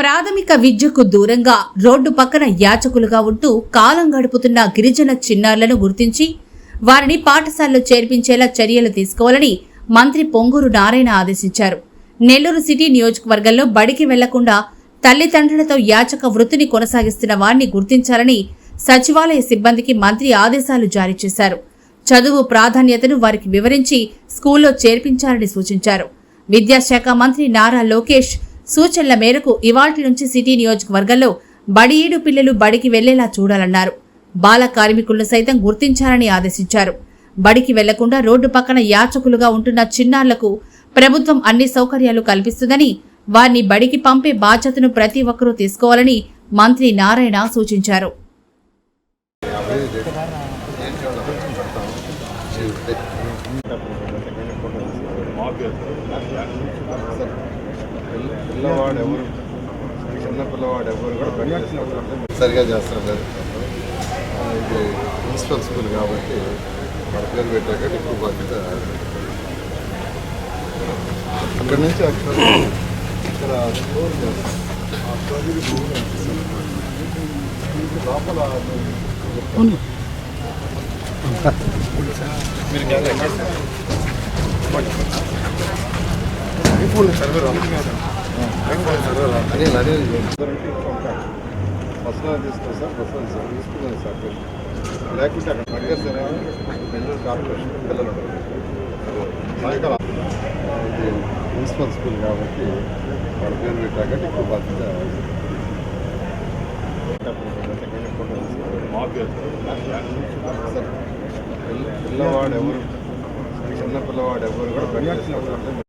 ప్రాథమిక విద్యకు దూరంగా రోడ్డు పక్కన యాచకులుగా ఉంటూ కాలం గడుపుతున్న గిరిజన చిన్నారులను గుర్తించి వారిని పాఠశాలలో చేర్పించేలా చర్యలు తీసుకోవాలని మంత్రి పొంగూరు నారాయణ ఆదేశించారు. నెల్లూరు సిటీ నియోజకవర్గంలో బడికి వెళ్ళకుండా తల్లిదండ్రులతో యాచక వృత్తిని కొనసాగిస్తున్న వారిని గుర్తించాలని సచివాలయ సిబ్బందికి మంత్రి ఆదేశాలు జారీ చేశారు. చదువు ప్రాధాన్యతను వారికి వివరించి స్కూల్లో చేర్పించాలని సూచించారు. విద్యాశాఖ మంత్రి నారా లోకేష్ సూచనల మేరకు ఇవాటి నుంచి సిటీ నియోజకవర్గంలో బడియేడు పిల్లలు బడికి వెళ్ళేలా చూడాలన్నారు. బాల కార్మికులను సైతం గుర్తించాలని ఆదేశించారు. బడికి వెళ్ళకుండా రోడ్డు పక్కన యాచకులుగా ఉంటున్న చిన్నారులకు ప్రభుత్వం అన్ని సౌకర్యాలు కల్పిస్తుందని వారిని బడికి పంపే బాధ్యతను ప్రతి ఒక్కరూ తీసుకోవాలని మంత్రి నారాయణ సూచించారు. పిల్లవాడు ఎవరు? చిన్న పిల్లవాడు ఎవరు కూడా సరిగా చేస్తారు సార్. ఇది మున్సిపల్ స్కూల్ కాబట్టి మన పేరు పెట్టాక ఎక్కువ బాధ్యత. అక్కడ నుంచి అక్కడ ఇక్కడ స్టోర్ చేస్తాం. ఆ స్టోర్కి భూమి అనిపిస్తుంది. దీనికి లోపల ఇప్పుడు సర్వే అదే అదే బస్సులో తీసుకో సార్ బస్సులో సార్ తీసుకున్నాను సార్ లేకుంటే అక్కడ అడిగేస్తారా బెంగళూరు కార్పొరేషన్ పిల్లలు సాయంకాలం ఇది మున్సిపల్ స్కూల్ కాబట్టి వాళ్ళ పేరు పెట్టాక ఎక్కువ బాధ్యత పిల్లవాడు ఎవరు చిన్న పిల్లవాడు ఎవరు కూడా